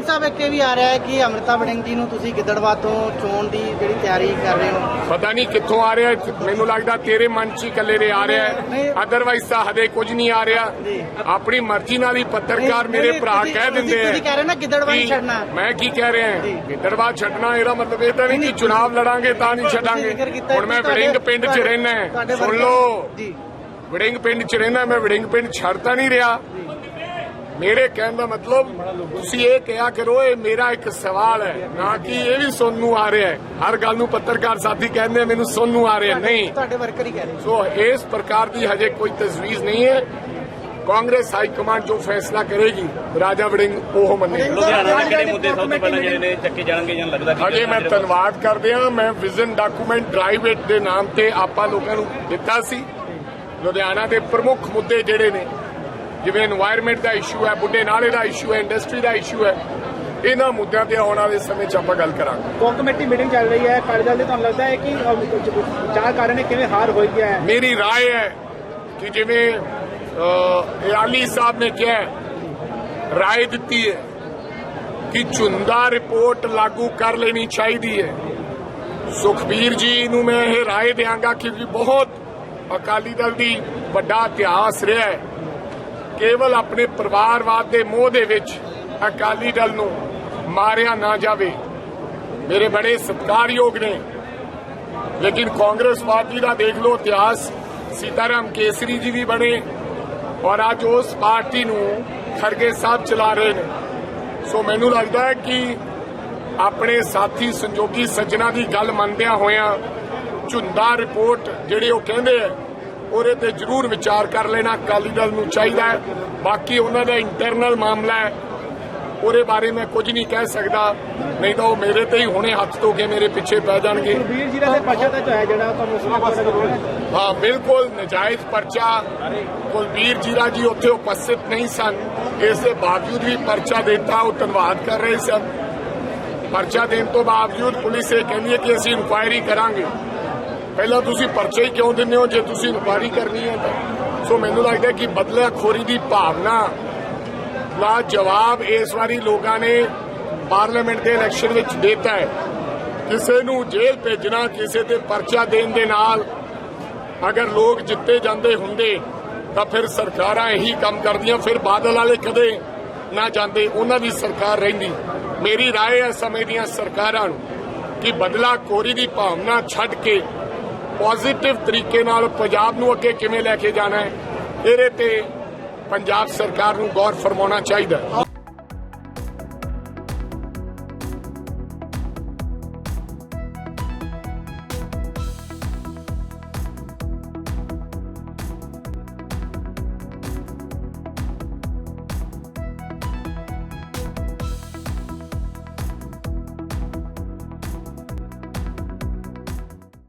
ਵੜਿੰਗ ਸਾਹਿਬ ਇੱਕ ਇਹ ਵੀ ਆ ਰਿਹਾ ਹੈ ਕਿ ਅਮ੍ਰਿਤਾ ਵੜਿੰਗ ਜੀ ਨੂੰ ਤੁਸੀਂ ਗਿੱਦੜਵਾ ਤੋਂ ਚੋਣ ਦੀ ਜਿਹੜੀ ਤਿਆਰੀ ਕਰ ਰਹੇ ਹੋ? ਪਤਾ ਨਹੀਂ ਕਿੱਥੋਂ ਆ ਰਿਹਾ। ਮੈਨੂੰ ਲੱਗਦਾ ਤੇਰੇ ਮਨ 'ਚ ਹੀ ਇਕੱਲੇ ਦੇ ਆ ਰਿਹਾ। ਹੈ। ਅਦਰਵਾਈਜ਼ ਤਾਂ ਹਦੇ ਕੁਝ ਨਹੀਂ ਆ ਰਿਹਾ। ਆਪਣੀ ਮਰਜ਼ੀ ਨਾਲ ਹੀ ਪੱਤਰਕਾਰ ਮੇਰੇ ਭਰਾ ਕਹਿ ਦਿੰਦੇ ਆ ਤੁਸੀਂ ਕਹਿ ਰਹੇ ਨਾ ਗਿੱਦੜਵਾ ਹੀ ਕਿ ਛੱਡਣਾ। ਮੈਂ ਕੀ ਕਹਿ ਰਿਹਾ ਗਿੱਦੜਵਾ ਛੱਡਣਾ ਇਹਦਾ ਮਤਲਬ ਇਹ ਤਾਂ ਨਹੀਂ ਕਿ ਚੁਣਾਵ ਲੜਾਂਗੇ ਤਾਂ ਨਹੀਂ ਛੱਡਾਂਗੇ। ਹੁਣ ਮੈਂ ਵੜਿੰਗ ਪਿੰਡ 'ਚ ਰਹਿਣਾ ਸੁਣ ਲਓ। ਵੜਿੰਗ ਪਿੰਡ 'ਚ ਰਹਿਣਾ ਮੈਂ ਵੜਿੰਗ ਪਿੰਡ ਛੱਡਤਾ ਨਹੀਂ ਰਿਹਾ। ਮੇਰੇ ਕਹਿਣ ਦਾ ਮਤਲਬ ਤੁਸੀਂ ਇਹ ਕਿਹਾ ਕਰੋ ਇਹ ਮੇਰਾ ਇੱਕ ਸਵਾਲ ਹੈ ਨਾ ਕਿ ਇਹ ਵੀ ਸੁਣਨ ਨੂੰ ਆ ਰਿਹਾ ਹੈ। ਹਰ ਗੱਲ ਨੂੰ ਪੱਤਰਕਾਰ ਸਾਥੀ ਕਹਿੰਦੇ ਮੈਨੂੰ ਸੁਣਨ ਨੂੰ ਆ ਰਿਹਾ ਨਹੀਂ। ਤੁਹਾਡੇ ਵਰਕਰ ਹੀ ਕਹਿ ਰਹੇ। ਸੋ ਇਸ ਪ੍ਰਕਾਰ ਦੀ ਹਜੇ ਕੋਈ ਤਜਵੀਜ਼ ਨਹੀਂ ਹੈ। ਕਾਂਗਰਸ ਹਾਈ ਕਮਾਂਡ ਜੋ ਫੈਸਲਾ ਕਰੇਗੀ ਰਾਜਾ ਵੜਿੰਗ ਉਹ ਮੰਨੇਗਾ। ਲੁਧਿਆਣਾ ਦੇ ਕਿਹੜੇ ਮੁੱਦੇ ਸਭ ਤੋਂ ਪਹਿਲਾਂ ਜਿਹੜੇ ਨੇ ਚੱਕੇ ਜਾਣਗੇ ਜਾਂ ਲੱਗਦਾ ਕਿ ਹਜੇ ਮੈਂ ਧੰਨਵਾਦ ਕਰਦੇ ਹਾਂ। ਮੈਂ ਵਿਜ਼ਨ ਡਾਕੂਮੈਂਟ ਡਰਾਈਵ ਇਟ ਦੇ ਨਾਮ ਤੇ ਆਪਾਂ ਲੋਕਾਂ ਨੂੰ ਦਿੱਤਾ ਸੀ। ਲੁਧਿਆਣਾ ਦੇ ਪ੍ਰਮੁੱਖ ਮੁੱਦੇ ਜਿਹੜੇ ਨੇ ਜਿਵੇਂ এনवायरमेंट ਦਾ ਇਸ਼ੂ ਹੈ ਬੁੱਢੇ ਨਾਲੇ ਦਾ ਇਸ਼ੂ ਹੈ ਇੰਡਸਟਰੀ ਦਾ ਇਸ਼ੂ ਹੈ ਇਹਨਾਂ ਮੁੱਦਿਆਂ ਤੇ ਆਉਣ ਵਾਲੇ ਸਮੇਂ 'ਚ ਆਪਾਂ ਗੱਲ ਕਰਾਂਗੇ। ਕੋਰ ਕਮੇਟੀ ਮੀਟਿੰਗ ਚੱਲ ਰਹੀ ਹੈ। ਕਾਰਜਦਲ ਦੇ ਤੁਹਾਨੂੰ ਲੱਗਦਾ ਹੈ ਕਿ ਚਾਰ ਕਾਰਨ ਨੇ ਕਿਵੇਂ ਹਾਰ ਹੋਈ ਗਿਆ ਹੈ? ਮੇਰੀ رائے ਹੈ ਕਿ ਜਿਵੇਂ ਇਰਾਲੀ ਸਾਹਿਬ ਨੇ ਕਿਹਾ رائے ਦਿੱਤੀ ਹੈ ਕਿ ਚੁੰਦਾ ਰਿਪੋਰਟ ਲਾਗੂ ਕਰ ਲੈਣੀ ਚਾਹੀਦੀ ਹੈ। ਸੁਖਬੀਰ ਜੀ ਨੂੰ ਮੈਂ ਇਹ رائے ਦੇਵਾਂਗਾ ਕਿਉਂਕਿ ਬਹੁਤ ਅਕਾਲੀ ਦਲ ਦੀ ਵੱਡਾ ਇਤਿਹਾਸ ਰਿਹਾ ਹੈ। ਕੇਵਲ ਆਪਣੇ ਪਰਿਵਾਰਵਾਦ ਦੇ ਮੋਹ ਦੇ ਵਿੱਚ ਅਕਾਲੀ ਦਲ ਨੂੰ ਮਾਰਿਆ ਨਾ ਜਾਵੇ। ਮੇਰੇ ਬੜੇ ਸਤਿਕਾਰਯੋਗ ਨੇ। ਲੇਕਿਨ ਕਾਂਗਰਸ ਪਾਰਟੀ ਦਾ ਦੇਖ ਲਓ ਇਤਿਹਾਸ, ਸੀਤਾਰਾਮ ਕੇਸਰੀ ਜੀ ਵੀ ਬਣੇ ਔਰ ਅੱਜ ਉਸ ਪਾਰਟੀ ਨੂੰ ਖਰਗੇ ਸਾਹਿਬ ਚਲਾ ਰਹੇ ਨੇ। ਸੋ ਮੈਨੂੰ ਲੱਗਦਾ ਹੈ ਕਿ ਆਪਣੇ ਸਾਥੀ ਸੰਜੋਗੀ ਸੱਜਣਾ ਦੀ ਗੱਲ ਮੰਨਦਿਆਂ ਹੋਇਆਂ ਝੁੰਦਾ ਰਿਪੋਰਟ ਜਿਹੜੇ ਉਹ ਕਹਿੰਦੇ ਆ ਉਹਦੇ ਤੇ ਜ਼ਰੂਰ ਵਿਚਾਰ ਕਰ ਲੈਣਾ ਅਕਾਲੀ ਦਲ ਨੂੰ ਚਾਹੀਦਾ ਹੈ। ਬਾਕੀ ਉਹਨਾਂ ਦਾ ਇੰਟਰਨਲ ਮਾਮਲਾ ਹੈ। ਉਹਦੇ ਬਾਰੇ ਮੈਂ ਕੁਝ ਨਹੀਂ ਕਹਿ ਸਕਦਾ। ਨਹੀਂ ਤਾਂ ਉਹ ਮੇਰੇ ਤੇ ਹੀ ਹੁਣੇ ਹੱਥ ਧੋ ਕੇ ਮੇਰੇ ਪਿੱਛੇ ਪੈ ਜਾਣਗੇ। ਵੀਰ ਜੀ ਦਾ ਤੇ ਪਰਚਾ ਤਾਂ ਹੈ ਜਿਹੜਾ ਤੁਹਾਨੂੰ ਹਾਂ ਬਿਲਕੁਲ ਨਜਾਇਜ਼ ਪਰਚਾ। ਕੁਲਬੀਰ ਜੀਰਾ ਜੀ ਉੱਥੇ ਉਪਸਥਿਤ ਨਹੀਂ ਸਨ। ਇਸ ਦੇ ਬਾਵਜੂਦ ਵੀ ਪਰਚਾ ਦਿੱਤਾ ਉਹ ਧੰਨਵਾਦ ਕਰ ਰਹੇ ਸਨ। ਪਰਚਾ ਦੇਣ ਤੋਂ ਬਾਵਜੂਦ ਪੁਲਿਸ ਇਹ ਕਹਿੰਦੀ ਹੈ ਕਿ ਅਸੀਂ ਇਨਕੁਆਇਰੀ ਕਰਾਂਗੇ। ਪਹਿਲਾਂ ਤੁਸੀਂ ਪਰਚਾ ਹੀ ਕਿਉਂ ਦਿੰਦੇ ਹੋ ਜੇ ਤੁਸੀਂ ਇਨਕੁਆਇਰੀ ਕਰਨੀ ਹੈ ਤਾਂ ਸੋ ਮੈਨੂੰ ਲੱਗਦਾ ਕਿ ਬਦਲਾਖੋਰੀ ਦੀ ਭਾਵਨਾ ਦਾ ਜਵਾਬ ਇਸ ਵਾਰੀ ਲੋਕਾਂ ਨੇ ਪਾਰਲੀਮੈਂਟ ਦੇ ਇਲੈਕਸ਼ਨ ਵਿੱਚ ਦਿੱਤਾ ਹੈ ਕਿਸੇ ਨੂੰ ਜੇਲ੍ਹ ਭੇਜਣਾ ਕਿਸੇ ਤੇ ਪਰਚਾ ਦੇਣ ਦੇ ਨਾਲ ਅਗਰ ਲੋਕ ਜਿੱਤੇ ਜਾਂਦੇ ਹੁੰਦੇ ਤਾਂ ਫਿਰ ਸਰਕਾਰਾਂ ਇਹੀ ਕੰਮ ਕਰਦੀਆਂ ਫਿਰ ਬਾਦਲ ਵਾਲੇ ਕਦੇ ਨਾ ਜਾਂਦੇ ਉਹਨਾਂ ਦੀ ਸਰਕਾਰ ਰਹਿੰਦੀ ਮੇਰੀ رائے ਹੈ ਸਮੇਂ ਦੀਆਂ ਸਰਕਾਰਾਂ ਨੂੰ ਕਿ ਬਦਲਾ ਕੋਰੀ ਦੀ ਭਾਵਨਾ ਛੱਡ ਕੇ ਪੋਜ਼ਿਟਿਵ ਤਰੀਕੇ ਨਾਲ ਪੰਜਾਬ ਨੂੰ ਅੱਗੇ ਕਿਵੇਂ ਲੈ ਕੇ ਜਾਣਾ ਹੈ, ਇਹਦੇ ਤੇ ਪੰਜਾਬ ਸਰਕਾਰ ਨੂੰ ਗੌਰ ਫਰਮਾਉਣਾ ਚਾਹੀਦਾ